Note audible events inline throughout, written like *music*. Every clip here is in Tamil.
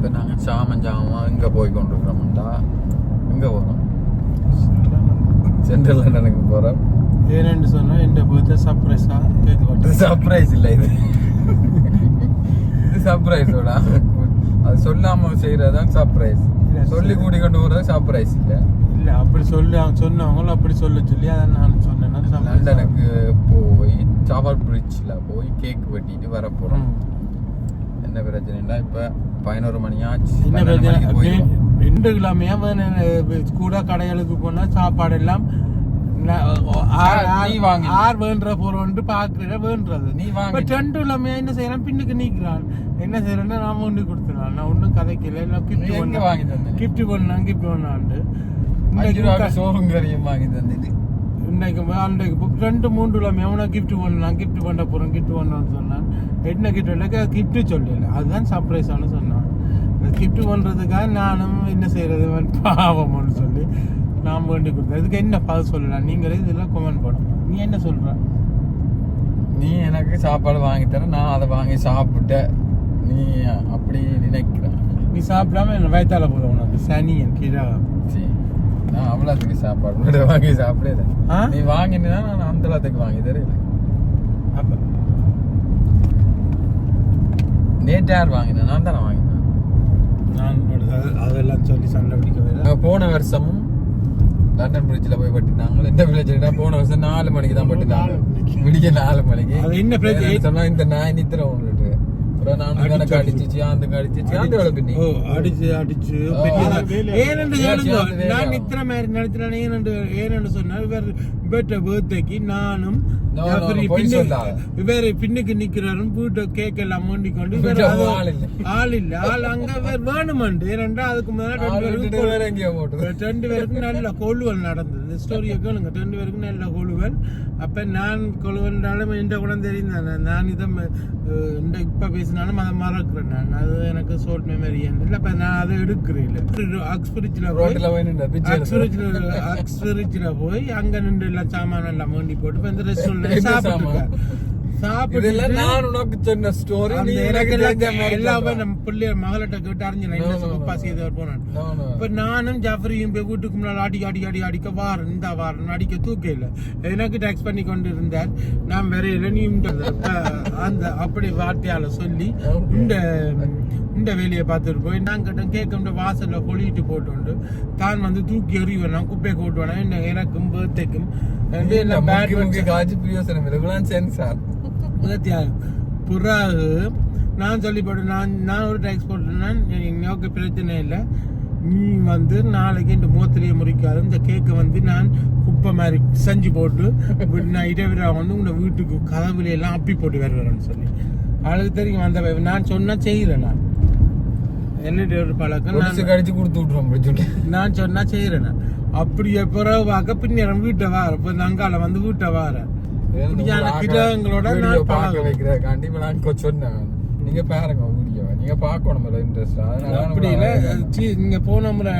இப்போ நாங்கள் சாமன் சாமமாக எங்கே போய் கொண்டிருக்கிறோம்டா எங்கே போகிறோம் சென்ட்ரல் லண்டனுக்கு போகிறோம் ஏனென்று சொன்னா எந்த போய்த்த சர்ப்ரைஸா கேட்க இது சர்ப்ரைஸ் இல்லை இது. இது சர்ப்ரைஸோட அது சொல்லாம செய்யறதுதான் சர்ப்ரைஸ் இல்ல, சொல்லி கூட்டி கொண்டு போறது சர்ப்ரைஸ் இல்ல. இல்ல அப்படி சொல்லி அவங்க சொன்னவங்களும் அப்படி சொல்ல சொல்லி அதை நான் சொன்னேன்னா. லண்டனுக்கு போய் சாவல் பிரிட்ஜில் போய் கேக் வெட்டிட்டு வர போறோம். ம். என்ன பிரச்சனைனா இப்ப பதினோரு மணி ஆச்சு என்ன பிரச்சனை. ரெண்டு கிழமையா வேணும் கூட கடைகளுக்கு போனா சாப்பாடு எல்லாம் ஆர் வேண்ட போறோம்னு பாக்குற வேண்டது நீ வாங்கி. ரெண்டு கிழமையா என்ன செய்யறான் பின்னுக்கு நீக்கிறான். என்ன செய்யறேன்னா நான் ஒண்ணு கொடுத்துறான். நான் ஒன்றும் கதைக்கல. இல்லை கிஃப்ட் எங்க வாங்கி தந்த? கிஃப்ட் பண்ணான் கிஃப்ட் பண்ணாண்டு கறியும் வாங்கி தந்தது. இன்னைக்கு அன்றைக்கு ரெண்டு மூன்று அவனை கிஃப்ட் பண்ணலாம் கிஃப்ட் பண்ண போறோம் கிஃப்ட் பண்ணோன்னு சொன்னான். என்ன கிஃப்ட் இல்லை கிஃப்ட் சொல்லல. அதுதான் சர்ப்ரைஸானு சொன்னான். கிஃப்ட் பண்றதுக்காக நானும் என்ன செய்யறது? இவன் பாவம்னு சொல்லி நான் வேண்டி கொடுத்தேன். இதுக்கு என்ன பதில் சொல்லலாம் நீங்களே இதெல்லாம் கமெண்ட் போடணும் நீ என்ன சொல்ற? நீ எனக்கு சாப்பாடு வாங்கி தர நான் அதை வாங்கி சாப்பிட்ட. நீ அப்படி நினைக்கிற. நீ சாப்பிடாம என்ன வயத்தால போதும் உனக்கு. சனியன் கீழே சரி நான் அவ்வளோத்துக்கு சாப்பாடு கூட வாங்கி சாப்பிடல? நீ வாங்கினா நான் அந்த அளவுக்கு வாங்கி அப்ப. நேற்று யார் வாங்கினேன் நான் தானே வாங்கினேன் நான் அது- அதெல்லாம் சொல்லி சண்டை நாங்கள் போன வருஷமும் லண்டன் பிரிட்ஜில் போய் பட்டினாங்க என்ன பிரச்சனை போன வருஷம் நாலு மணிக்கு தான் பட்டினாங்க விடிய நாலு மணிக்கு. என்ன சொன்னா இந்த நாய் நித்திர ஒன்று. கணக்கு அடிச்சிச்சு பின்னி ஓ அடிச்சு அடிச்சு? ஏனென்று? நான் நித்திர மாதிரி நடத்தினேன் ஏனென்று ஏனென்று சொன்னால் இவர் இவர்கிட்ட பர்த்டேக்கு நானும் இவர் பின்னுக்கு நிக்கிறாரும் வீட்டை கேக் எல்லாம் மூண்டி கொண்டு ஆள் இல்ல. ஆள் அங்க வேணுமண்டு. ஏனென்றா அதுக்கு முதல்ல ரெண்டு பேருக்கும் வேற நல்ல கொழுவல் நடந்தது. ஸ்டோரியை கேளுங்க. ரெண்டு பேருக்கும் நல்ல கொழுவல். அப்ப நான் கொழுவல்னாலும் எந்த குணம் தெரியும் தானே. நான் இதை இந்த இப்ப பேசினாலும் அதை மறக்கிறேன் நான். அது எனக்கு சோல் மெமரி இல்லை. அப்ப நான் அதை எடுக்கிறேன். இல்லை அக்ஸ்பிரிட்ஜில் போய் ரோட்ல போய் அங்க நின்று எல்லாம் சாமான் எல்லாம் வேண்டி போட்டு இப்ப இந்த இதெல்லாம் சாப்பிட்டு நான் உனக்கு சொன்ன ஸ்டோரி நீ எனக்கு எல்லாமே. நம்ம பிள்ளைய மகளிட்ட கேட்டு அறிஞ்சு no. குப்பா செய்தவர் போனான். இப்ப நானும் ஜாஃபரியும் போய் வீட்டுக்கு முன்னாடி அடி அடி அடி அடிக்க வாரன். இந்த வாரன் அடிக்க தூக்க இல்ல எனக்கு டேக்ஸ் பண்ணி கொண்டு இருந்தார் நான் நீ இந்த இப்ப அந்த அப்படி வார்த்தையால சொல்லி இந்த இந்த வேலையை பார்த்துட்டு போய் நான் கேட்டேன் கேட்க வாசல்ல பொழிட்டு போட்டு தான் வந்து தூக்கி எறிவேன் குப்பையை கூட்டுவேன். என்ன எனக்கும். முகத்தியால் பிறகு நான் சொல்லி போட்டு நான் நான் ஒரு டேக்ஸ் போட்டேன் நோக்க பிரச்சனை இல்லை. நீ வந்து நாளைக்கு இந்த முகத்திலேயே முறிக்காது. இந்த கேக்கை வந்து நான் குப்பை மாதிரி செஞ்சு போட்டு நான் இடவிரா வந்து உங்க வீட்டுக்கு கதவுல எல்லாம் அப்பி போட்டு வருவேன்னு சொல்லி. அவளுக்கு தெரியும் அந்த நான் சொன்னா செய்கிறேன் நான். என்னுடைய ஒரு பழக்கம் நான் கடிச்சு கொடுத்து விட்டுருவோம் பிடிச்சுட்டு. நான் சொன்னா செய்கிறேன் நான் அப்படியே பிறகு பார்க்க பின்னேரம் வீட்டை வார இப்போ அங்கால வந்து வீட்டை வார கிரகங்களோட நான் பழகுவேன். வைக்கிறதுக்காண்டி நான் சொன்னேன். நீங்க பாருங்க நீங்க பார்க்கணும் இன்ட்ரெஸ்ட் அப்படி இல்ல சி, நீங்க போன முறை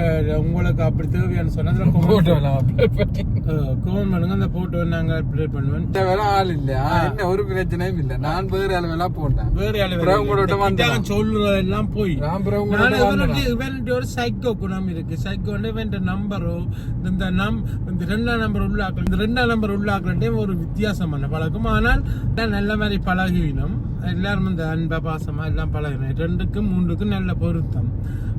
உங்களுக்கு அப்படி தேவையான சொன்னதுல போட்டோ எல்லாம் upload பண்ணி கோவம் பண்ணுங்க அந்த போட்டோ நாங்க அப்ளை பண்ணுவேன் வேலை ஆள் இல்ல. என்ன ஒரு பிரச்சனையும் இல்ல. நான் வேற அளவெல்லாம் போட்டேன். வேற பிறகு உங்களோட இல்லை. வந்தேன். சொல்றதெல்லாம் போய். இவன்ட்டு ஒரு சைக்கோ குணம் இருக்கு. சைக்கோ இவன் நம்பரோ இந்த நம் இந்த ரெண்டாம் நம்பர் உள்ளாக்கள் இந்த ரெண்டாம் நம்பர் உள்ளாக்கள்டே ஒரு வித்தியாசமான பழக்கம். ஆனால் நல்ல மாதிரி பழகினோம். எல்லாரும் இந்த அன்பா பாசமா எல்லாம் பழகினோம் ரெண்டுக்கும் மூன்றுக்கும் நல்ல பொருத்தம்.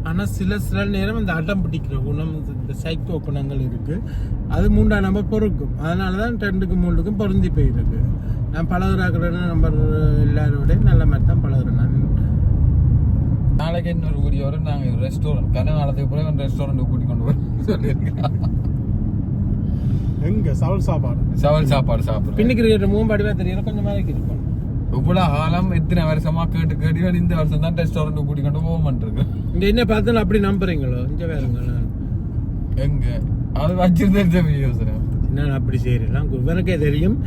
ஆனா சில சில நேரம் இந்த அடம் பிடிக்கிற குணம் இந்த- சைக்கோ குணங்கள் இருக்கு. அது மூன்றாம் நம்பர் பொறுக்கும். அதனாலதான் ரெண்டுக்கும் மூன்றுக்கும் பொருந்தி போயிருக்கு. நான் பழகுறாக்கிற நம்பர் எல்லாரோட நல்ல மாதிரி தான் பழகுறேன் நான். நாளைக்கு இன்னொரு வீடியோ வரும். நாங்க ரெஸ்டாரண்ட் கன நாளத்துக்கு பிறகு ரெஸ்டாரண்ட் கூட்டி கொண்டு வரோம் *laughs* சொல்லியிருக்கேன் எங்க? சவல் சாப்பாடு. சவல் சாப்பாடு சாப்பிடுறேன். பின்னுக்கு இருக்கிற மூம்பாடிவா தெரியல கொஞ்சம் மாதிரி இருக்கும் இவ்வளவு காலம் இத்தனை வருஷமா கேட்டு கேட்டு இந்த வருஷம் தான் ரெஸ்டாரண்ட் கூட்டி கொண்டு போக இருக்கு இந்த என்ன பார்த்தாலும் அப்படி நம்புறீங்களோ? இங்க வேறுங்க. எங்க? அது வச்சிருந்த யோசனை நான் அப்படி செய்யறேன் இவனுக்கே தெரியும்.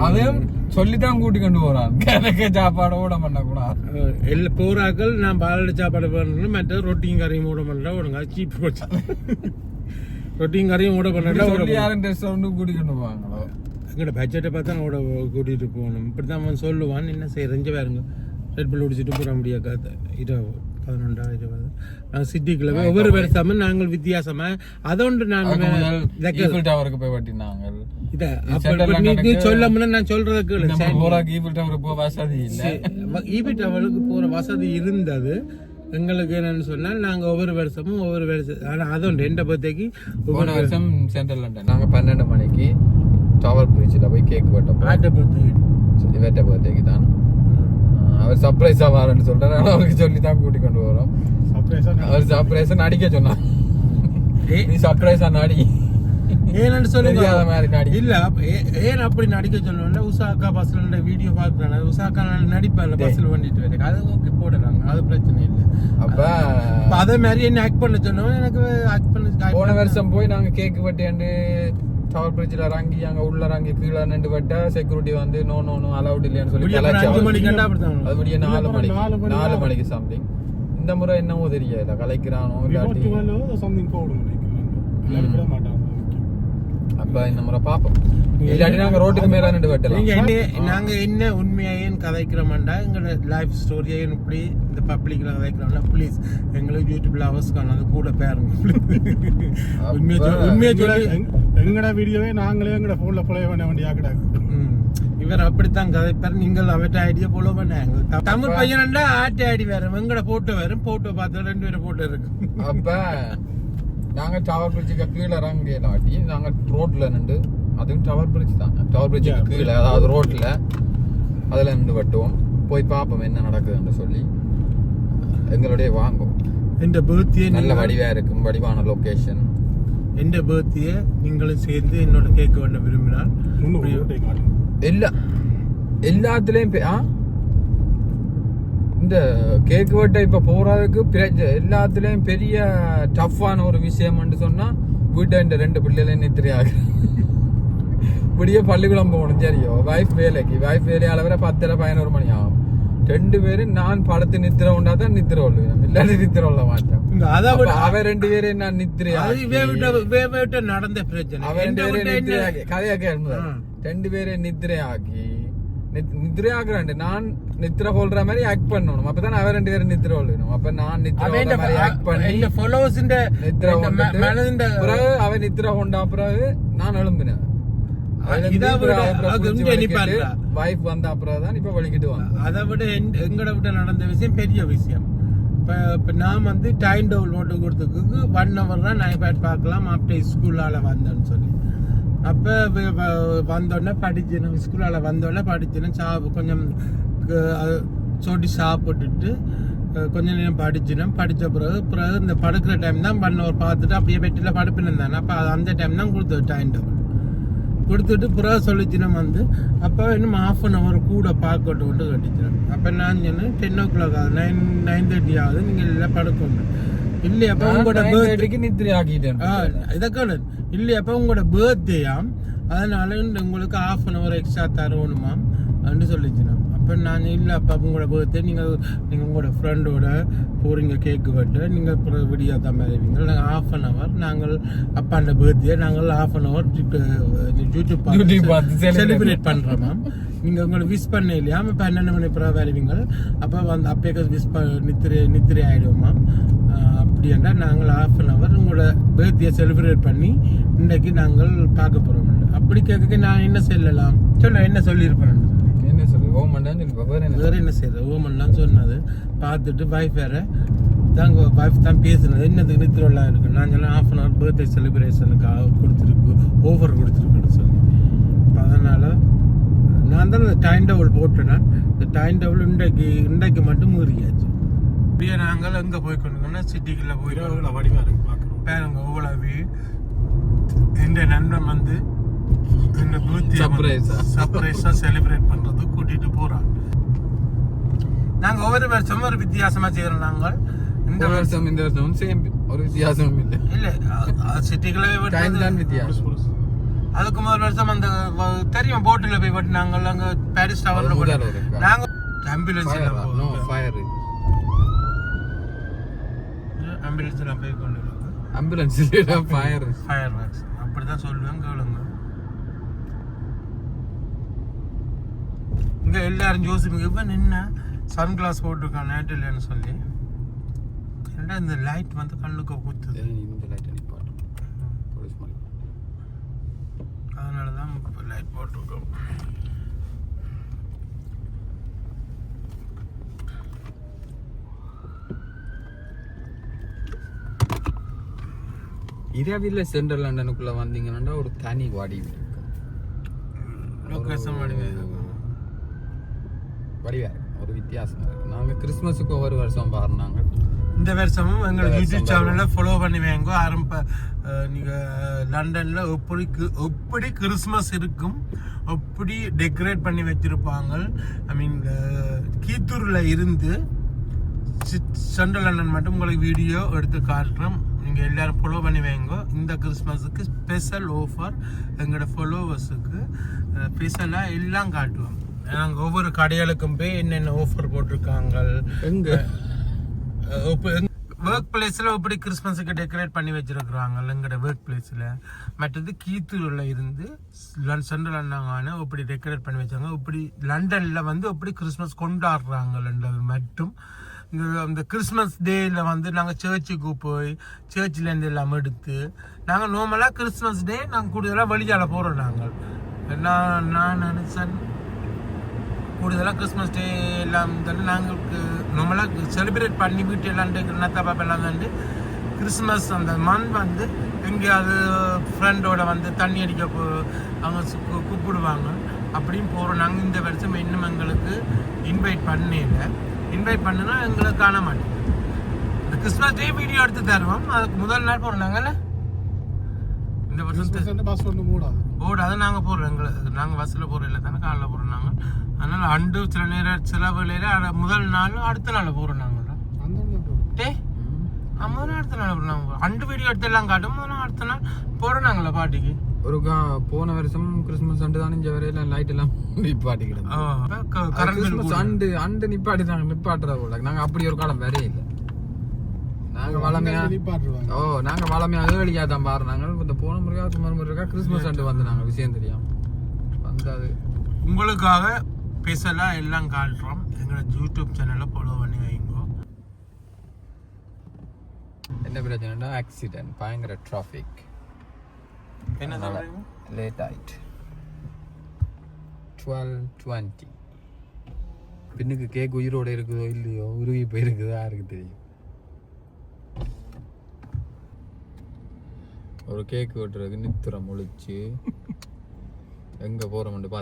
அதையும் சொல்லித்தான் கூட்டி கொண்டு போறான். கிழக்க சாப்பாடு கூட பண்ணக்கூடாது அஹ் எல்லா போராக்கள் நான் பாலடி சாப்பாடு பண்ணணும் மற்ற ரொட்டியும் கறியும் மூட பண்ணல விடுங்க சீப் போச்சு. *laughs* ரொட்டியும் கறியும் மூட பண்ணல யாரும் ரெஸ்டாரண்ட் கூட்டி கொண்டு போவாங்களோ? எங்கட பட்ஜெட்டை பார்த்தா ஓட கூட்டிட்டு போகணும். இப்படிதான் அவன் சொல்லுவான். என்ன செய்யறேன் இங்க பாருங்க ரெட் புல் குடிச்சிட்டு போற முடியாது இரவு பதினொன்றா இருபது. நாங்கள் சிட்டிக்குள்ள போய் ஒவ்வொரு வருஷமும் நாங்கள் வித்தியாசமா அதோண்டு நான் ஈஃபில் டவருக்கு போய் வட்டினாங்க இத நீ- நீ நடக்க- சொல்ல முன்ன நான் சொல்றத கேளு. நம்ம போறாக்கு ஈஃபில் டவர் போக வசதி இல்ல. போற வசதி இருந்தது. எங்களுக்கு என்னன்னு சொன்னால் நாங்க ஒவ்வொரு வருஷமும் ஒவ்வொரு வருஷம் ஆனா அதோண்டு எந்த பர்த்டேக்கு போன வருஷம் சென்ட்ரல் லண்டன் நாங்க பன்னெண்டு மணிக்கு. டவர் பிரிட்ஜில் போய் கேக் பர்த்டே வெட்ட பர்த்டேக்கு தான் அவர் சர்ப்ரைஸா வரேன்னு சொல்றாரு ஆனா அவருக்கு சொல்லி தான் கூட்டி கொண்டு வரோம் அவர் சர்ப்ரைஸா நடிக்க சொன்னான் நீ சர்ப்ரைஸா நடி ஏன்னு தெரியாத மாதிரி நடி இல்ல ஏன் அப்படி நடிக்க சொல்லணும்னா உஷாக்கா பஸ்ல வீடியோ பாக்குறாங்க உஷாக்கா நடிப்பார்ல பஸ்ல வண்டிட்டு வரேன் அது ஓகே போடுறாங்க அது பிரச்சனை இல்லை அப்ப அப்ப அதே மாதிரி என்ன ஆக்ட் பண்ண சொன்னோம் எனக்கு ஆக்ட் பண்ண போன வருஷம் போய் நாங்க கேக் வெட்டியாண்டு டவர் பிரிட்ஜில் இறங்கி அங்க உள்ள இறங்கி கீழே நின்று வெட்ட செக்யூரிட்டி வந்து நோ நோ நோ அலவுட் இல்லையான்னு சொல்லி அது நாலு மணிக்கு. நாலு. மணிக்கு. சம்திங் இந்த முறை என்னவோ தெரியல. கலைக்கிறானோ இல்லாட்டி சம்திங் போடும் நினைக்கிறேன் மாட்டாங்க அப்ப இந்த முறை பாப்போம் இல்லாட்டி நாங்க ரோட்டுக்கு மேல நின்று வெட்டலாம். நீங்க என்ன நாங்க என்ன உண்மையையும் கதைக்கிறோம்டா எங்களோட லைஃப் ஸ்டோரியையும் இப்படி இந்த பப்ளிக்ல கதைக்கிறோம்னா ப்ளீஸ் எங்களுக்கு யூடியூப்ல அவர்ஸ் காணாது கூட பாருங்க. உண்மையை உண்மையை சொல்லி எங்கட வீடியோவே நாங்களே எங்கட போன்ல பிளே பண்ண வேண்டிய கிடாது ம். இவர் அப்படித்தான் கதைப்பார் நீங்கள் அவட்ட ஐடியா போல பண்ணாங்க தமிழ் பையன்டா ஆட்டி ஐடி வேற எங்கட போட்டோ வரும் போட்டோ பார்த்தா ரெண்டு பேரும் போட்டோ இருக்கு. அப்ப நாங்க டவர் பிரிட்ஜுக்கு கீழே இறங்க இல்லாட்டி நாங்க ரோட்ல நின்று அதுவும் டவர் பிரிட்ஜ் தான். டவர் பிரிட்ஜுக்கு கீழே அதாவது ரோட்ல அதுல நின்று வெட்டுவோம் போய் பார்ப்போம் என்ன நடக்குதுன்னு சொல்லி எங்களுடைய வாங்குவோம் இந்த பேர்த்தியை நல்ல வடிவா இருக்கும் வடிவான லொகேஷன் எந்த பேர்த்தியை நீங்களும் சேர்ந்து என்னோட கேட்க வேண்ட விரும்பினால் எல்லா எல்லாத்துலயும் ஆ? இந்த கேக் வெட்ட இப்ப போறதுக்கு பிரச்ச- எல்லாத்துலயும் பெரிய டஃப்பான ஒரு விஷயம்னு சொன்னா வீட்டை இந்த ரெண்டு பிள்ளைகளையும் நித்திரையாக இப்படியே பள்ளிக்கூடம் போகணும். தெரியும் வைஃப் வேலைக்கு. வைஃப் வேலையால வர பத்தரை பதினோரு மணி ஆகும். ரெண்டு பேரும் நான் படத்து நித்திர உண்டா தான் நித்திர கொள்வேன் இல்லாட்டி நித்திர கொள்ள மாட்டேன் அவன் ரெண்டு பேரையும் நான் நித்திரை அது இவே விட்ட இவே விட்ட நடந்த பிரச்சனை. அவன் ரெண்டு பேரும் நித்திரையாக்கி. ரெண்டு பேரும் நித்திரையாக்கி. நித்- நித்திரையாக்குறாண்டு நான் நித்திர கொள்ற மாதிரி ஆக்ட் பண்ணணும். அப்பதான் அவன் ரெண்டு பேரும் நித்திர கொள்ளணும் அப்ப நான் மாதிரி ஆக்ட் பண்ணி இந்த ம- கொண்டுட்டு மனதிந்த பிறகு அவன் நித்திர கொண்டா பிறகு நான் எழும்பினேன். வைஃப் வந்த அப்புறம் தான் இப்ப வலிக்கிட்டு அதை விட எங்கட விட நடந்த விஷயம் பெரிய விஷயம். இப்போ நான் வந்து டைம் டபுள் ஓட்டு கொடுத்ததுக்கு ஒன் ஹவர் தான் நான் பார்க்கலாம் ஆஃப்டர் ஸ்கூலால் வந்தேன்னு சொல்லி. அப்போ வந்தோடனே படிச்சேன் ஸ்கூலால் வந்தோடனே படிச்சேன் சா கொஞ்சம் சொட்டி சாப்பிட்டுட்டு கொஞ்சம் கொஞ்ச நேரம் படிச்சினோம் படித்த பிறகு பிறகு இந்த படுக்கிற டைம் தான் பண்ண ஒரு பார்த்துட்டு அப்படியே பெட்டில் படுப்பினேன் தானே அப்போ அந்த டைம் தான் கொடுத்தது டைம் டபுள் கொடுத்துட்டு பிறகு சொல்லிச்சினம் வந்து அப்போ இன்னும் ஹாஃப் அன் ஹவர் கூட பார்க்கட்டும்ட்டு கட்டிச்சினேன் அப்போ நான் சொன்னேன் டென் ஓ கிளாக் ஆகுது நைன் நைன் தேர்ட்டி ஆகுது நீங்கள் எல்லாம் படுக்கணும் இல்லையா அப்போ உங்களோட birthday- நித்திரை ஆக்கிட்டேன். ஆ, இதக்கோட இல்லையா அப்போ உங்களோட பர்த்டேயாம் அதனால உங்களுக்கு ஹாஃப் அன் ஹவர் எக்ஸ்ட்ரா தருவணுமாம் அப்படின்னு சொல்லிச்சினோம் அப்போ நான் இல்லை அப்போ உங்களோட பர்த்டே நீங்கள் நீங்கள் உங்களோட ஃப்ரெண்டோட போகிறீங்க கேக்கு வெட்ட. நீங்கள் அப்புறம் விடியா தான் மேலேவீங்க நாங்கள் ஹாஃப் அன் ஹவர் நாங்கள் அப்பாண்ட பர்த்டே நாங்கள் ஹாஃப் அன் ஹவர் யூடியூப் பார்த்து செலிப்ரேட் பண்ணுறோம் மேம் நீங்கள் உங்களை விஷ் பண்ண இல்லையா? இப்போ பன்னெண்டு மணி பிறகு வருவீங்க அப்போ வந்து அப்பயே விஷ் ப நித்திரை நித்திரை ஆகிடுவோம் மேம் அப்படின்னா நாங்கள் ஹாஃப் அன் ஹவர் உங்களோட பர்த்டே செலிப்ரேட் பண்ணி இன்றைக்கு நாங்கள் பார்க்க போகிறோம் அப்படி கேட்க நான் என்ன சொல்லலாம்? சொல்ல என்ன சொல்லியிருப்பேன்? என்ன சொல்லு வேற என்ன வேற என்ன செய்யறது ஓமன்லாம் சொன்னது. பார்த்துட்டு வைஃப் வேற தாங்க வைஃப் தான் பேசுனது. என்னதுக்கு நித்திரம்லாம் இருக்கு. நான் சொன்னேன் ஹாஃப் அன் ஹவர் பர்த்டே செலிப்ரேஷனுக்கு கொடுத்துருக்கு ஓஃபர் கொடுத்துருக்குன்னு சொல்லி. அதனால நான் தான் இந்த டைம் டபுள் போட்டேன் இந்த டைம் டபுள் இன்றைக்கு இன்றைக்கு மட்டும் மீறியாச்சு. இப்படியே நாங்கள் எங்கே போய் கொண்டுங்கன்னா சிட்டிக்குள்ளே போய் இரவுல வடிவா இருக்கு பாக்குறோம் பாருங்க ஓவலாவி எந்த நண்பன் வந்து இந்த Surprise ஆ? சர்ப்ரைஸா செலிப்ரேட் பண்றது கூட்டிட்டு போறான் நாங்க ஒவ்வொரு வருஷமும் ஒரு வித்தியாசமா செய்யறோம் நாங்கள். இந்த வருஷம் இந்த வருஷம் சேம் ஒரு வித்தியாசமும் இல்லை. இல்ல சிட்டிக்குள்ளே தான் வித்தியாசம். அதுக்கு முதல் வருஷம் அந்த தெரியும் போட்டில் போய் பட்டு நாங்கள் அங்க பாரிஸ் டவர்ல போட்டு இருக்கா? நாங்க ஆம்புலன்ஸ் ஃபயர் ஆம்புலன்ஸ்ல போய் கொண்டு இருக்கோம் ஆம்புலன்ஸ் இல்லைடா ஃபயர் ஃபயர் அப்படிதான் சொல்லுவேன் கேளுங்க இங்க எல்லாரும் ஜோசிங்க இவன் என்ன சன் கிளாஸ் போட்டிருக்கான் நேட்டு இல்லைன்னு சொல்லி. ஏன்டா இந்த லைட் வந்து கண்ணுக்கு குத்துது? இந்த அதனால தான் இப்போ லைட் போட்டிருக்கோம். இரவில் சென்ட்ரல் லண்டனுக்குள்ள வந்தீங்கன்னா ஒரு தனி வாடி இருக்கும் லொக்கேஷன் வடிவே வடிவா இருக்கும். ஒரு வித்தியாசமா இருக்கு நாங்க கிறிஸ்மஸுக்கு ஒவ்வொரு வருஷம் பாருனாங்க இந்த வருஷமும் எங்களை இந்த யூடியூப் சேனலில் ஃபாலோ பண்ணி வைங்க. ஆரம்ப அஹ், நீங்க லண்டன்ல எப்படி எப்படி கிறிஸ்மஸ் இருக்கும் எப்படி டெக்கரேட் பண்ணி வச்சிருப்பாங்க ஐ மீன் கீத்தூர்ல இருந்து சென்ட்ரல் லண்டன் மட்டும் உங்களுக்கு வீடியோ எடுத்து காட்டுறோம். நீங்கள் எல்லாரும் ஃபாலோ பண்ணி வைங்க. இந்த கிறிஸ்மஸுக்கு ஸ்பெஷல் ஆஃபர் எங்களோட ஃபாலோவர்ஸுக்கு ஸ்பெஷலாக எல்லாம் காட்டுவோம். நாங்கள் ஒவ்வொரு கடைகளுக்கும் போய் என்னென்ன ஆஃபர் போட்டிருக்காங்க ஒர்க் பிளேஸில் எப்படி கிறிஸ்மஸுக்கு டெக்கரேட் பண்ணி வச்சிருக்கிறாங்க எங்களோட ஒர்க் பிளேஸில் மற்றது கீத்தூரில் இருந்து லன் சென்ட்ரல் லண்டனான எப்படி டெக்கரேட் பண்ணி வச்சாங்க? எப்படி லண்டனில் வந்து எப்படி கிறிஸ்மஸ் கொண்டாடுறாங்கன்றது மட்டும் இந்த அந்த கிறிஸ்மஸ் டேயில் வந்து நாங்கள் சர்ச்சுக்கு போய் சர்ச்சிலேருந்து எல்லாம் எடுத்து நாங்கள் நார்மலாக கிறிஸ்மஸ் டே நாங்கள் கூடுதலாக வெளியால் போகிறோம் நாங்கள். நான் நான் நினச்சேன் கூடுதலாக கிறிஸ்மஸ் டே எல்லாம் வந்து நாங்களுக்கு நம்மளாக செலிப்ரேட் பண்ணி வீட்டு எல்லாம் நத்தா பாப்பா எல்லாம் வந்து கிறிஸ்மஸ் அந்த மந்த் வந்து எங்கேயாவது ஃப்ரெண்டோட வந்து தண்ணி அடிக்க போ அவங்க கூப்பிடுவாங்க. அப்படியும் போகிறோம் நாங்கள் இந்த வருஷம் இன்னும் எங்களுக்கு இன்வைட் பண்ணல. இன்வைட் பண்ணுனா எங்களை காண மாட்டோம். இந்த கிறிஸ்மஸ் டே வீடியோ எடுத்து தருவோம். அதுக்கு முதல் நாள் போகிறோம் நாங்கள்ல இந்த வருஷம் பஸ் ஒன்று மூடாது ஓடாது நாங்கள் போடுறோம் எங்களை நாங்கள் பஸ்ஸில் போகிறோம் இல்லை தானே காலைல போகிறோம் நாங்கள் அதனால அண்டு சில நேரம் சில வேலையில் முதல் நாள் அடுத்த நாள் போகிறோம் நாங்கள் டே முதல் நாள் அடுத்த நாள் போகிறோம் நாங்கள் அண்டு வீடியோ எடுத்து எல்லாம் காட்டும் முதல் நாள் அடுத்த நாள் போகிறோம் நாங்களே பாட்டிக்கு. ஒரு கா- போன வருஷம் கிறிஸ்மஸ் அண்டு தான் இந்த வரையில லைட் எல்லாம் நிப்பாட்டிக்கிடும் கரண்ட் கிறிஸ்மஸ் அண்டு அண்டு நிப்பாட்டிட்டாங்க நிப்பாட்டுற போல. நாங்க அப்படி ஒரு காலம் வரே இல்லை. நாங்க வளமையா ஓ நாங்க வளமையா ஏழியா தான் பாருனாங்க இந்த போன முறையா சுமார் முறையா கிறிஸ்மஸ் அண்டு வந்து நாங்க விஷயம் தெரியாம. வந்தாது. உங்களுக்காக ஸ்பெஷலாக எல்லாம் காட்டுறோம் எங்களோட யூடியூப் சேனலை ஃபாலோ பண்ணி வைங்க. என்ன பிரச்சனைனா ஆக்சிடென்ட் பயங்கர டிராஃபிக் என்ன சொல்கிறீங்க லேட் ஆயிட்டு. டுவெல் டுவெண்ட்டி பின்னுக்கு கேக் உயிரோட இருக்குதோ இல்லையோ உருகி போயிருக்குதோ யாருக்கு தெரியும்? ஒரு கேக் வெட்டுறதுக்கு நித்திரம் முழிச்சு எங்க போறோம்னு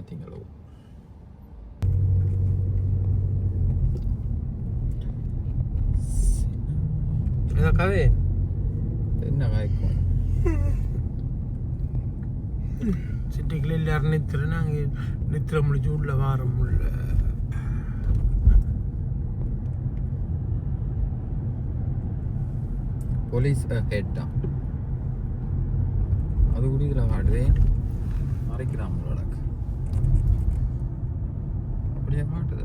பாத்தீங்களோ இதை கதை என்ன காய்க்கும் சிட்டிக்குள்ள எல்லாரும் நித்திர நாங்கள் நித்திர முடிச்சு உள்ள வாரம் உள்ள போலீஸ் ஹெட் தான் அது கூட இதில் காட்டுதே மறைக்கிறான் நம்மளோட அப்படியே காட்டுது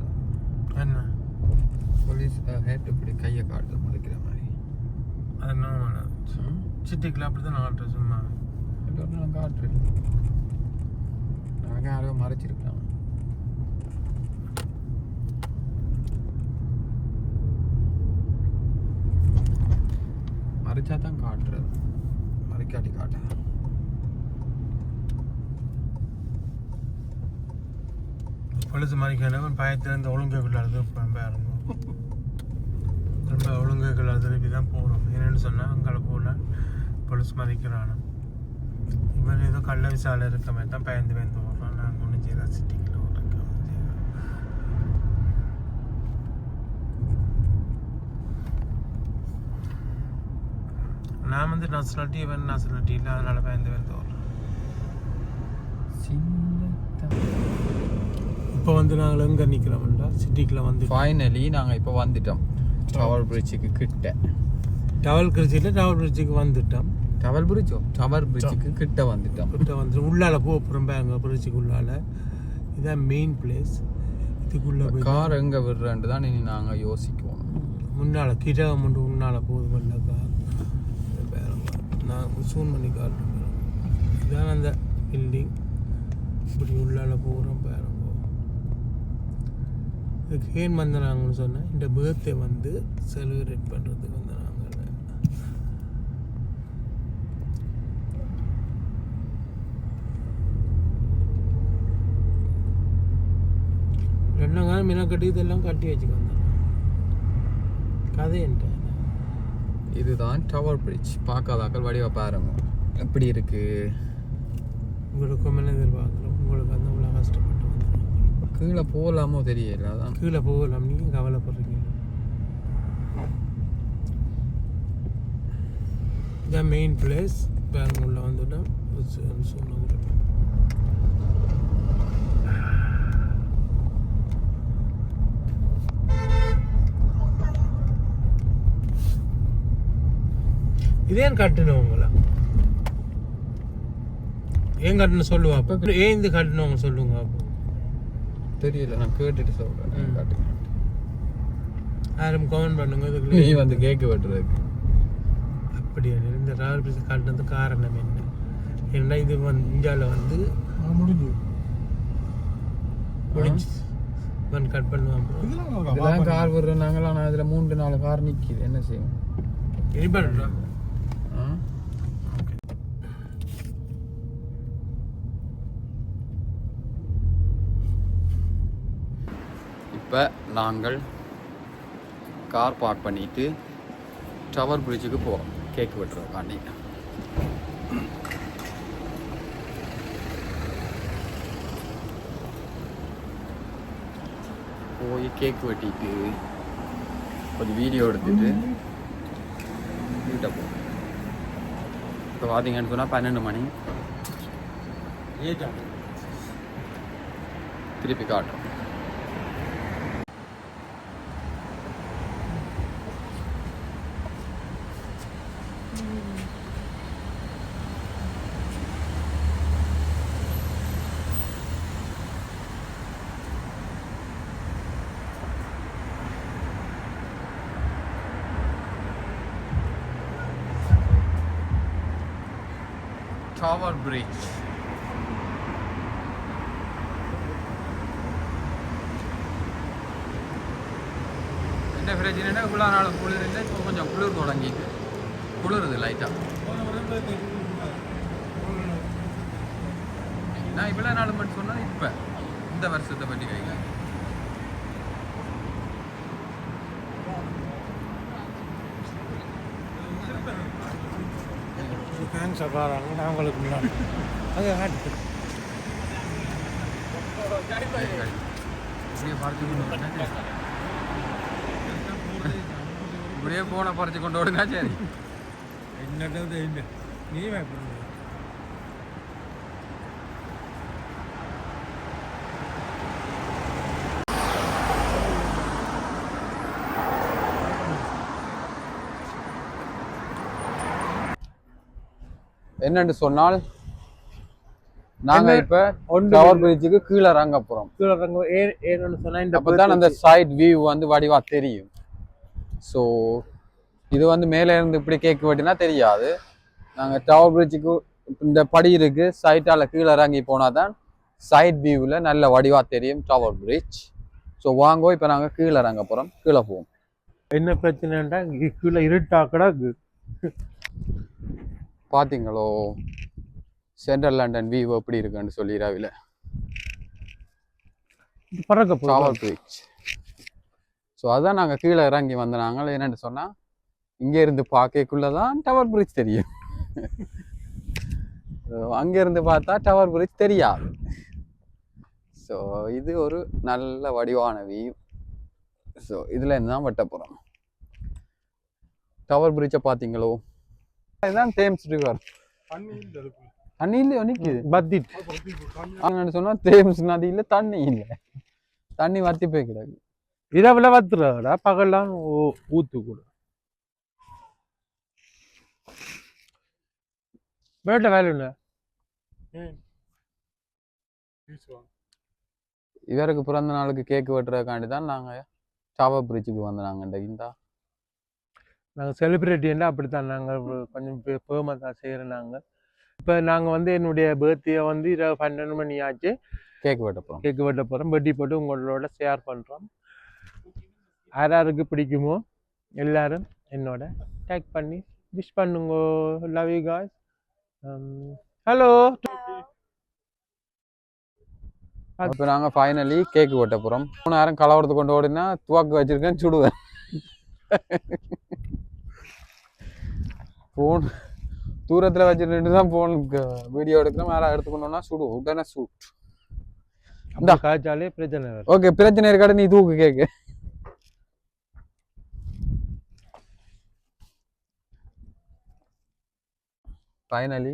என்ன போலீஸ் ஹெட் இப்படி கையை காட்டுது மறைக்கிற மாதிரி அது ம்? சிட்டிக்குள்ள அப்படி தான் நான் சும்மா. ஒரு நாள் காட்டுறேன் நாங்கள் யாரையோ மறைச்சிருக்கலாம் மறைச்சா தான் காட்டுறது. மறைக்காட்டி காட்டுறது பொழுது மறைக்கிறவன் பயத்திலிருந்து ஒழுங்கைக்குள்ள பாருங்க ரொம்ப ஒழுங்கைக்குள்ள திருப்பி தான் போகணும் என்னன்னு சொன்னால் அங்கே போனால் பொலிஸ் மதிக்கிறானு? இவன் ஏதோ கள்ள விசால இருக்க மாதிரி தான் பயந்து பயந்து ஓடுறான். நாங்கள் ஒன்றும் செய்யறா சிட்டிக்குள்ள ஓடுறோம் நான் வந்து நர்ஸ்னாலிட்டி இவன் நர்ஸ்னாலிட்டி இல்லை. அதனால பயந்து பயந்து ஓடுறேன். இப்போ வந்து நாங்கள் எங்கே நிற்கிறோம்டா சிட்டிக்குள்ள வந்து ஃபைனலி நாங்கள் இப்போ வந்துட்டோம். டவர் பிரிட்ஜுக்கு கிட்ட. டவல் கிருச்சியில் டவல் பிரிட்ஜுக்கு வந்துட்டோம். டவர் பிரிட்ஜோ டவர் பிரிட்ஜுக்கு கிட்ட வந்துட்டோம். கிட்ட வந்து உள்ளால போக போகிறோம் பேங்க பிரிட்ஜுக்கு உள்ளால. இதான் மெயின் பிளேஸ் இதுக்குள்ளே போய் கார் எங்க விடுறேன்ட்டு தான் இனி நாங்கள் யோசிக்குவோம். முன்னால் கிழக்கு மட்டும் முன்னால் போகுது வெள்ள கார். நான் சூன் பண்ணி காட்டுறேன். இதான் அந்த பில்டிங் இப்படி உள்ளால போகிறோம் பாருங்க. இதுக்கு ஏன் சொன்னேன் இந்த பர்த்டே வந்து செலிப்ரேட் பண்ணுறதுக்கு வந்தனாங்க. ரெண்டு காலம் மினக்கட்டி இதெல்லாம் கட்டி வச்சுக்க வந்தேன் கதை என்ன இதுதான் டவர் பிரிட்ஜ் பார்க்காதாக்கள் வடிவா பாருங்க. எப்படி இருக்கு? உங்களுக்கு எதிர்பார்க்குறோம் உங்களுக்கு வந்து கீழே போகலாமோ தெரியல அதான். கீழே போகலாம். நீங்கள் கவலைப்படுறீங்க. இதான் மெயின் பிளேஸ் பேங்க் உள்ள வந்துட்டோம் சொன்னது இதேன் கட்டணும் உங்களை? ஏன் கட்டணும் சொல்லுவா? அப்போ ஏன் இது கட்டணும் சொல்லுங்க அப்போ. தெரியல. நான் கேட்டுட்டு சொல்றேன். ம். காட்டுங்க. யாரும் கமெண்ட் பண்ணுங்க. நீ இதுக்கு வந்து கேக்கு வெட்டுறதுக்கு. அப்படியா? இந்த ராயல் பிரிஸ் காட்டினது காரணம் என்ன? ஏன்னா இது வந்து இந்தியாவில் வந்து முடிஞ்சு. முடிஞ்சு வந்து கட் பண்ணுவாங்க. இதெல்லாம் கார் விடுறோம் நாங்களாம். நான் இதுல மூன்று நாலு கார் நிக்குது. என்ன செய்யும் இனி பண்ணுறோம் ஆ? இப்ப நாங்கள் கார் பார்க் பண்ணிட்டு டவர் பிரிட்ஜுக்கு போறோம். கேக் வெட்டுறதுக்காண்டி. போய் கேக் வெட்டிட்டு ஒரு வீடியோ எடுத்துட்டு வீட்டை போகிறோம் இப்போ பார்த்தீங்கன்னு சொன்னால் பன்னெண்டு மணி. திருப்பி காட்டும் டவர் பிரிட்ஜ் என்ன பிரச்சனைனா இவ்வளோ நாள் குளிர் இல்லை இப்போ கொஞ்சம் குளிர் தொடங்கிட்டு குளிருது லைட்டாக நான் இவ்வளோ நாள் மட்டும் சொன்னது இப்போ இந்த வருஷத்தை பற்றி கையில் கேன்சர் வராங்க நாங்களுக்கு முன்னாடி. அது இப்படியே போனை பறிச்சு கொண்டு விடுங்க சரி. என்னது என்ன நீ பயப்படுங்க என்னன்னு சொன்னால் நாங்க? இப்ப டவர் பிரிட்ஜுக்கு கீழே இறங்க போறோம். கீழே இறங்க ஏன் ஏன்னு சொன்னா இந்த அப்பதான் அந்த சைட் வியூ வந்து வடிவா தெரியும். ஸோ இது வந்து மேலே இருந்து இப்படி கேக் வெட்டினா தெரியாது. நாங்க டவர் பிரிட்ஜுக்கு இந்த படி இருக்கு. சைட்டால கீழே இறங்கி போனாதான் சைட் வியூவில் நல்ல வடிவா தெரியும் டவர் பிரிட்ஜ் ஸோ வாங்கோ இப்போ நாங்க கீழே இறங்க போறோம். கீழே போவோம். என்ன பிரச்சனைன்றா கீழே இருட்டா கிடக்கு. பாத்தீங்களோ? சென்ட்ரல் லண்டன் வியூ எப்படி இருக்குன்னு சொல்லி ரவில பறக்க ஸோ அதான் நாங்கள் கீழே இறங்கி வந்த நாங்கள் என்னன்னு சொன்னால் இங்கே இருந்து பார்க்கக்குள்ள தான் டவர் பிரிட்ஜ் தெரியும் அங்கே இருந்து பார்த்தா டவர் பிரிட்ஜ் தெரியாது. ஸோ இது ஒரு நல்ல வடிவான வியூ ஸோ இதில் இருந்து தான் வெட்ட போகிறோம் டவர் பிரிட்ஜை பார்த்தீங்களோ? இதுதான் தேம்ஸ் ரிவர் தண்ணி இல்லை. தண்ணியிலே நிற்குது பத்திட். அது பத்தி இப்போ தண்ணி அங்கன்னு சொன்னா தேம்ஸ் நதியில தண்ணி இல்லை. தண்ணி வத்தி போய் கிடக்கு. இரவுல வத்துறடா பகல்லாம் ஊத்து கூட. வேட்ட வேலை இவருக்கு பிறந்த நாளுக்கு கேக் வெட்டுறதுக்காண்டி தான் நாங்க டவர் பிரிட்ஜுக்கு வந்தாங்க இந்தா. நாங்கள் செலிப்ரிட்டின்னா அப்படித்தான். நாங்கள் கொஞ்சம் ஃபேமஸாக செய்கிறோம் நாங்கள் இப்போ நாங்கள் வந்து என்னுடைய பர்த்டே வந்து இரவு பன்னெண்டு மணி ஆச்சு. கேக் வெட்ட போறோம். கேக் வெட்ட போகிறோம் வெட்டி போட்டு உங்களோட ஷேர் பண்ணுறோம் யாராருக்கு பிடிக்குமோ எல்லாரும் என்னோட டேக் பண்ணி விஷ் பண்ணுங்க. லவ் யூ காய்ஸ் ஹலோ அப்போ நாங்க ஃபைனலி கேக் வெட்ட போறோம். மூணு நேரம் கலவரத்து கொண்டு ஓடினா துவாக்கு வச்சிருக்கேன் சுடுவேன். *laughs* ஃபோன் தூரத்துல வச்சுட்டு தான் ஃபோன் வீடியோ எடுக்கிறோம் மேலே எடுத்துக்கணும்னா சுடு உடனே சூட். இந்த. காய்ச்சாலே பிரச்சனை ஓகே பிரச்சனை இருக்காடு நீ தூக்கு கேக்கு. ஃபைனலி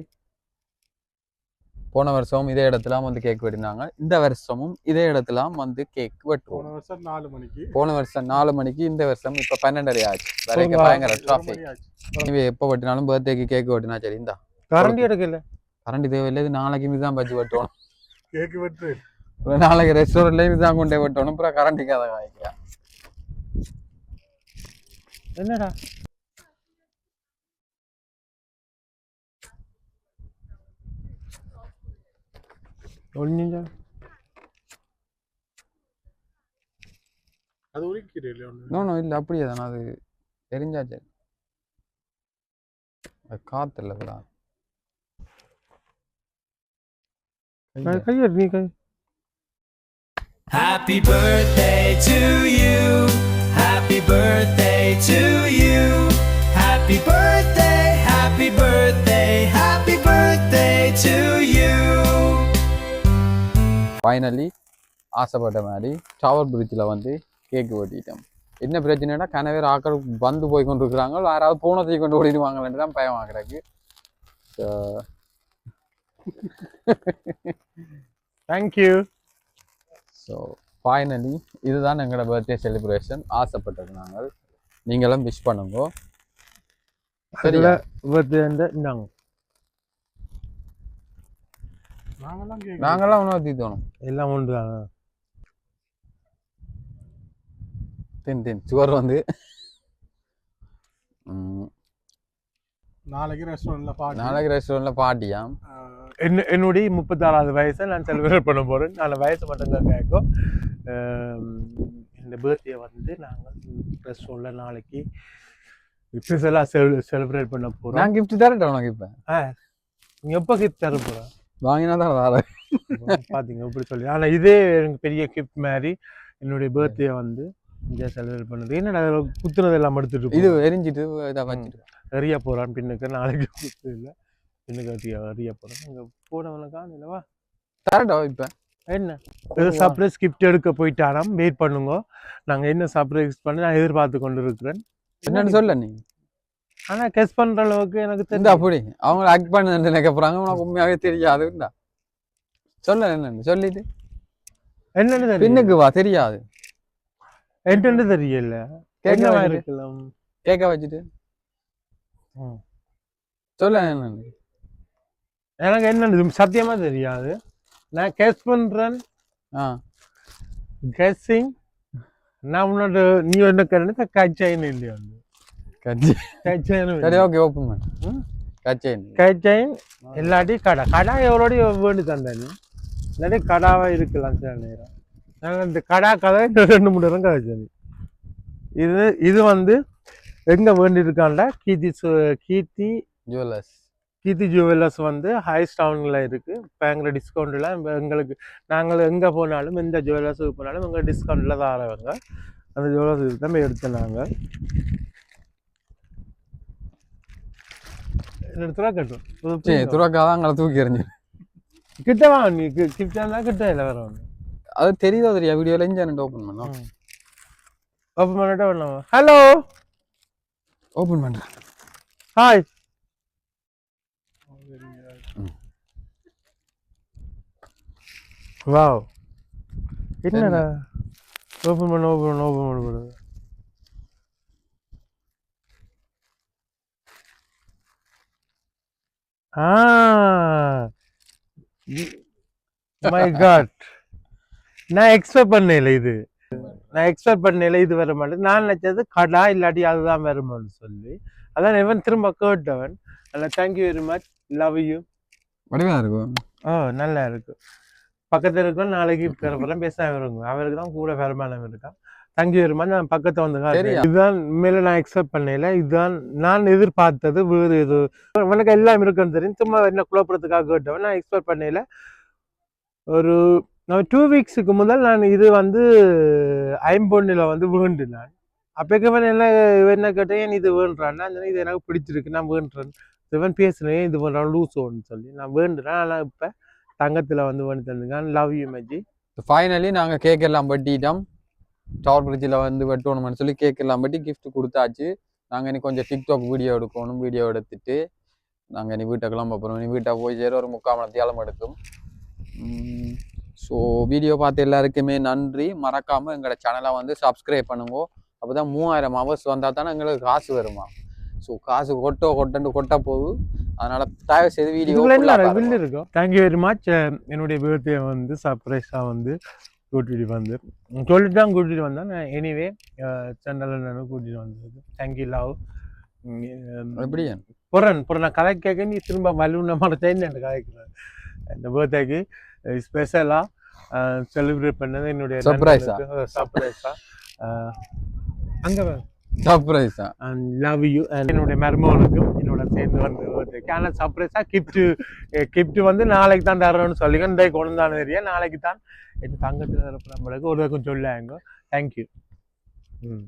போன வருஷம் இதே இடத்துல வந்து கேக் வெட்டினாங்க இந்த வருஷமும் இதே இடத்துல வந்து கேக் வெட்டுவோம். போன வருஷம் நாலு மணிக்கு. போன வருஷம் நாலு மணிக்கு இந்த வருஷம் இப்ப பன்னெண்டரை ஆச்சு. வரைக்கும் பயங்கர டிராஃபிக். இவ எப்போ வெட்டினாலும் பர்த்டேக்கு கேக் வெட்டினா சரி இந்தா. கரண்டி எடுக்கல. கரண்ட் தேவையில்லை இது நாளைக்கு இதுதான் பஜ்ஜி வெட்டணும். கேக்கு வெட்டு. நாளைக்கு ரெஸ்டாரண்ட்லயும் இதுதான் கொண்டே வெட்டணும். அப்புறம் கரண்ட்டுக்கு அதை வாங்கிக்கலாம். என்னடா? ஒன்னிஞ்சா அது உரிக்கிறீங்களே ஒண்ணு. இன்னொன்னும் இல்லை அப்படியே தானே. அது தெரிஞ்சா சரி அது காத்து இல்லை விடா கையெடு நீ கை. Happy birthday to you. Happy birthday to you. Finally ஆசைப்பட்ட மாதிரி டவர் பிரிட்ஜில் வந்து கேக் வெட்டிட்டோம். என்ன பிரச்சனைனா கனவேர் ஆக்கள் வந்து போய் கொண்டு இருக்கிறாங்க யாராவது போனதை கொண்டு ஓடிடுவாங்களேன்னு தான் பயம் ஆகிறக்கு தேங்க்யூ ஸோ ஃபைனலி இதுதான் எங்களோட பர்த்டே செலிப்ரேஷன் ஆசைப்பட்டது நாங்கள். நீங்களும் விஷ் பண்ணுங்க. சரியா? பர்த்டே இந்தாங்க நாங்கெல்லாம் ஒன்றும் தீத்தோணும் எல்லாம் ஒன்று தாங்க தின் தின். சுகர் வந்து. நாளைக்கு ரெஸ்டாரண்ட்ல பாட்டு. நாளைக்கு ரெஸ்டாரண்ட்டில் பார்ட்டியாம் ஆஹ், என்ன என்னுடைய முப்பத்தாறாவது வயசை நான் செலிப்ரேட் பண்ண போகிறேன் நான் வயசு மட்டும்தான் கேட்கும். இந்த பர்த்டே வந்து நாங்கள் ரெஸ்டாரண்ட்டில் நாளைக்கு ஸ்பெஷலாக செல் செலிப்ரேட் பண்ண போகிறோம் நான் கிஃப்ட் தரட்டேன் உனக்கு இப்போ? நீ எப்போ கிஃப்ட் தர போகிறோம் வாங்கினா தான் வேறு பார்த்தீங்க இப்படி சொல்லி. ஆனால் இதே எனக்கு பெரிய கிஃப்ட் மாதிரி என்னுடைய பர்த்டே வந்து இங்கே செலிப்ரேட் பண்ணுது. என்னடா குத்துனது எல்லாம் எடுத்துட்டு இது எரிஞ்சிட்டு இதை வச்சுட்டு. எறிய போகிறான் பின்னுக்கு நாளைக்கு குத்து இல்லை. பின்னுக்கு எறிய எறிய போகிறோம் இங்கே போனவனுக்கா இல்லைவா தரட்டும் இப்போ. என்ன? ஏதோ சர்ப்ரைஸ் கிஃப்ட் எடுக்க போயிட்டாராம். வெயிட் பண்ணுங்க. நாங்கள் என்ன சர்ப்ரைஸ் பண்ணி நான் எதிர்பார்த்து கொண்டு இருக்கிறேன் என்னன்னு சொல்ல நீ. ஆனால் கெஸ் பண்ணுற அளவுக்கு எனக்கு தெரியும். அப்படி அவங்க ஆக்ட் பண்ண நினைக்க போறாங்க உனக்கு உண்மையாவே தெரியாதுண்டா சொல்ல என்னன்னு சொல்லிட்டு. என்னன்னு பின்னுக்கு வா தெரியாது. என்னன்னு தெரியல. கேட்க இருக்கலாம்? கேட்க வச்சுட்டு. சொல்ல என்னன்னு. எனக்கு என்னன்னு சத்தியமா தெரியாது. நான் கெஸ் பண்றேன். ஆ. கெஸ்ஸிங் நான் உன்னோட நீ என்ன கரண்ட் கச்சைன் இல்லையா? சரி ஓகே ஓப்பன் பண்ணு. கச்சேன் கச்சைன் இல்லாட்டி கடை கடா எவ்வளோடி வேண்டி தந்தேன் இல்லாட்டி கடாவா இருக்கலாம் சில நேரம் நான் இந்த கடா கதை ரெண்டு மூணு நேரம் கதைச்சது இது இது வந்து எங்க வேண்டி இருக்காண்டா கீர்த்தி கீர்த்தி ஜுவல்லர்ஸ் கீர்த்தி ஜுவல்லர்ஸ் வந்து ஹைஸ் டவுனில் இருக்குது பயங்கர டிஸ்கவுண்ட்டில் எங்களுக்கு நாங்கள் எங்கே போனாலும் எந்த ஜுவல்லர்ஸுக்கு போனாலும் எங்கள் டிஸ்கவுண்ட்டில் தாரவங்க அந்த ஜுவல்லர்ஸ் தான் எடுத்தோம் நாங்கள் எடுத்துனா கட்டும் துறக்கா தான் அங்கே தூக்கி எறிஞ்சு கிட்ட வா நீ கிட்ட கிட்ட இல்லை வேற ஒன்று அது தெரியுதோ தெரியா வீடியோல இஞ்சானு ஓப்பன் பண்ணோம் ஓப்பன் பண்ணிட்டு பண்ணலாம் ஹலோ ஓப்பன் பண்ணுறேன் ஹாய் வாவ் என்னடா ஓப்பன் பண்ண ஓப்பன் பண்ண ஓப்பன் பண்ண போடுது ஆ மை காட் நான் எக்ஸ்பெக்ட் பண்ணல இது. நான் எக்ஸ்பெக்ட் பண்ணல இது வர மாட்டேன் நான் நினைச்சது கடா இல்லாட்டி அதுதான் வருமான்னு சொல்லி. அதான் இவன் திரும்ப கேட்டவன். அதில் thank you very much love you வடிவா இருக்கும். ஓ நல்லா இருக்கு பக்கத்துல இருக்கிற நாளைக்கு போகிறேன் பேச வருங்க அவருக்கு தான் கூட வருமானம் இருக்கான் தேங்க்யூ வெரி மச் நான் பக்கத்தை வந்து? இதுதான் உண்மையில நான் எக்ஸெப்ட் பண்ணல. இதுதான் நான் எதிர்பார்த்தது வேறு இது உனக்கு எல்லாம் இருக்குன்னு தெரியும். சும்மா என்ன குழப்பறதுக்காக கேட்டவன் நான் எக்ஸ்பெக்ட் பண்ணல. ஒரு டூ வீக்ஸுக்கு முதல் நான் இது வந்து ஐம்பொன்னில் வந்து வேண்டினேன். அப்போக்கு இவன் என்ன இவன் என்ன கேட்டேன் ஏன் இது வேண்டுறான்னா? இது எனக்கு பிடிச்சிருக்கு. நான் வேண்டுறேன். இவன் பேசுனேன் இது பண்ணுறான் லூசோன்னு சொல்லி. நான் வேண்டுறேன். ஆனால் இப்போ தங்கத்தில் வந்து வேண்டி தந்துங்க லவ் யூ மஜி ஃபைனலி நாங்கள் கேக் எல்லாம் வெட்டிட்டோம். டவர் பிரிட்ஜில் வந்து வெட்டணும்னு சொல்லி கேக் எல்லாம் வெட்டி gift கொடுத்தாச்சு. நாங்கள் இனி கொஞ்சம் டிக்டாக் வீடியோ எடுக்கணும் வீடியோ எடுத்துட்டு நாங்கள் இனி வீட்டை கிளம்ப போகிறோம் இனி வீட்டை போய் சேர ஒரு முக்கால் மணி நேரம் எடுக்கும். ஸோ வீடியோ பார்த்த எல்லாருக்குமே நன்றி. மறக்காமல் எங்களோட சேனலை வந்து சப்ஸ்கிரைப் பண்ணுங்க. அப்போ தான் மூவாயிரம் ஹவர்ஸ் வந்தால் தானே எங்களுக்கு காசு வருமா? ஸோ காசு கொட்டோ கொட்டண்டு கொட்ட போகுது. அதனால தயவு செய்து வீடியோ இருக்கும் தேங்க்யூ வெரி மச் என்னுடைய பர்த்டே வந்து சர்ப்ரைஸாக வந்து கூட்டிட்டு வந்து. சொல்லிட்டு தான் கூட்டிட்டு வந்தேன். எனிவே சென்னையில் நான் கூட்டிட்டு வந்தது. தேங்க்யூ லவ் எப்படி புறன் புறன் நான் கதை கேட்க நீ திரும்ப வலுன மனத்தை என்ன கதைக்கிறேன் இந்த பர்த்டேக்கு ஸ்பெஷலாக செலிப்ரேட் பண்ணது என்னுடைய Surprise ஆ? சர்ப்ரைஸாக அங்கே சர்ப்ரைஸா லவ் யூ என்னுடைய மருமகனுக்கும் என்னோட சேர்ந்து வந்து. ஆனால் சர்ப்ரைஸாக கிஃப்ட் கிஃப்ட் வந்து நாளைக்கு தான் தரோன்னு சொல்லி இன்றைக்கு கொண்டு தான் தெரியும் நாளைக்கு தான். என் தங்கத்தில் நம்மளுக்கு ஒரு பக்கம் சொல்லாங்க. தேங்க்யூ ம்.